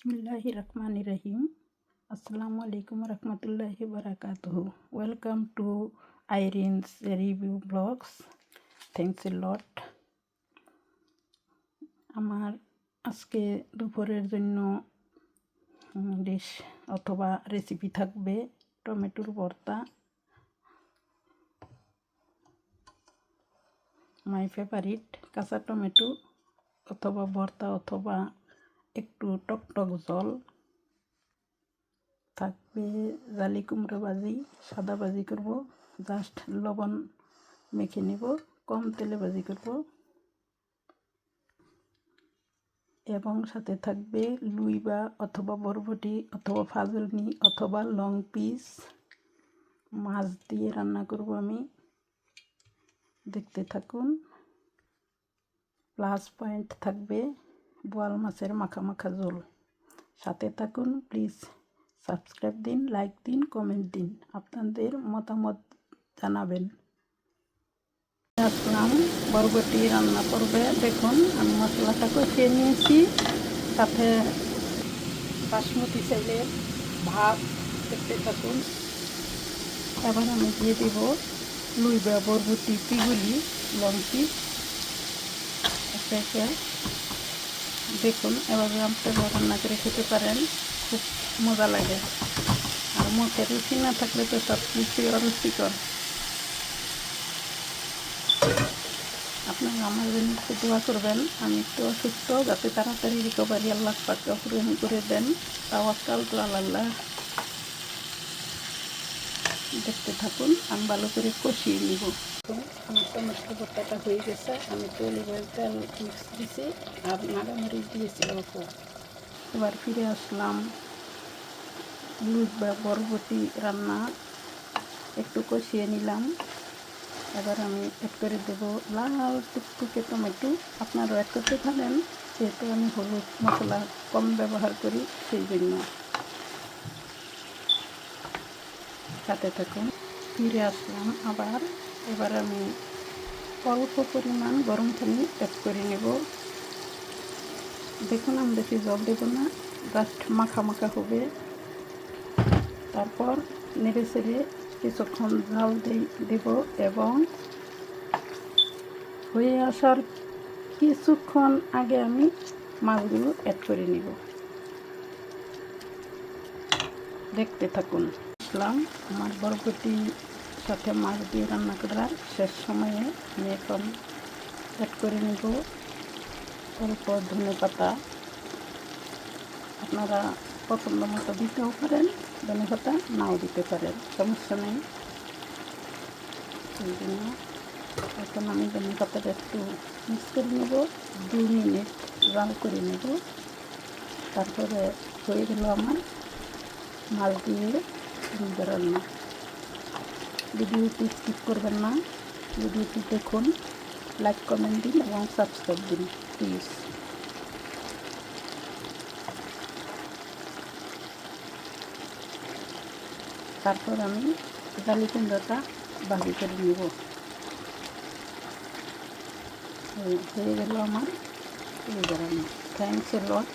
বিসমিল্লাহ রহমান রহিম আসসালামু আলাইকুম রহমতুল্লাহ বারাকাতুহ welcome to Irin's review blogs thanks a lot আমার আজকে দুপুরের জন্য ডিশ অথবা রেসিপি থাকবে টমেটোর ভর্তা। মাই ফেভারিট কাঁচা টমেটো অথবা ভর্তা অথবা একটু টকটক জল। থাকবে জালি কুমড়ো ভাজি, সাদা ভাজি করব। জাস্ট লবণ মেখে নেব, কম তেলে ভাজি করব। এবং সাথে থাকবে লুই বা অথবা বরবটি অথবা ফাজলনি অথবা লং পিস। মাছ দিয়ে রান্না করব আমি। দেখতে থাকুন। প্লাস পয়েন্ট থাকবে বোয়াল মাছের মাখা মাখা ঝোল সাথে থাকুন প্লিজ সাবস্ক্রাইব দিন লাইক দিন কমেন্ট দিন আপনাদের মতামত জানাবেন আসলাম বরবটি রান্না করবে দেখুন আমি মশলাটা কষিয়ে নিয়েছি সাথে বাসমতি চাইলের ভাত দেখতে থাকুন এবার আমি দিয়ে দেব লুইবা বরবটি পিগুলি লঙ্কি একে দেখুন, এভাবে আপনারা রান্না করে খেতে পারেন, খুব মজা লাগে। আর মুখে রুচি না থাকলে তো সব কিছুই অরুচিকর। আপনারা আমার জন্য একটু দোয়া করবেন, আমি একটু অসুস্থ, যাতে তাড়াতাড়ি রিকভারি আল্লাহ পাকে পূরণ করে দেন। তাও তাওয়াক্কাল তো আল্লাহ। দেখতে থাকুন, আমি ভালো করে কষিয়ে নিব। আমার টমেটো ভর্তাটা হয়ে গেছে। আমি তো অলিভের তেল মিক্স দিয়েছি আর নাড়ামরিচ দিয়েছি অল্প। এবার ফিরে আসলাম। লুজ বা বরবটি রান্না একটু কষিয়ে নিলাম। এবার আমি অ্যাড করে দেবো লাল টুকটুকে টমেটো। আপনারাও অ্যাড করতে পারেন যেহেতু আমি হলুদ মশলা কম ব্যবহার করি, সেই জন্য। সাথে থাকুন। ফিরে আসলাম আবার। এবার আমি অল্প পরিমাণ গরম পানি অ্যাড করে নেব। দেখুন, আমি বেশি জল দেবো না জাস্ট মাখা মাখা হবে। তারপর নেড়ে সেড়ে কিছুক্ষণ জাল দেব এবং হয়ে আসার কিছুক্ষণ আগে আমি মাছগুলো অ্যাড করে নিব। দেখতে থাকুন। আসলাম আমার বরবটি সাথে মাছ দিয়ে রান্না করার শেষ সময়ে আমি এখন অ্যাড করে নেব অল্প ধনে পাতা। আপনারা পছন্দ মতো দিতেও পারেন, ধনে পাতা নাও দিতে পারেন, সমস্যা নেই। সেই জন্য এখন আমি ধনে পাতাটা একটু মিক্স করে নেব, দুই মিনিট জাল করে নেব। তারপরে হয়ে গেল আমার মাছ দিয়ে রান্না। ভিডিওটি স্কিপ করবেন না। ভিডিওটি দেখুন, লাইক, কমেন্ট দিন এবং সাবস্ক্রাইব দিন, প্লিজ। তারপর আমি জালি কুমড়োটা ভাজি করে নেব। হয়ে গেল আমার, এই রান্না। Thanks a lot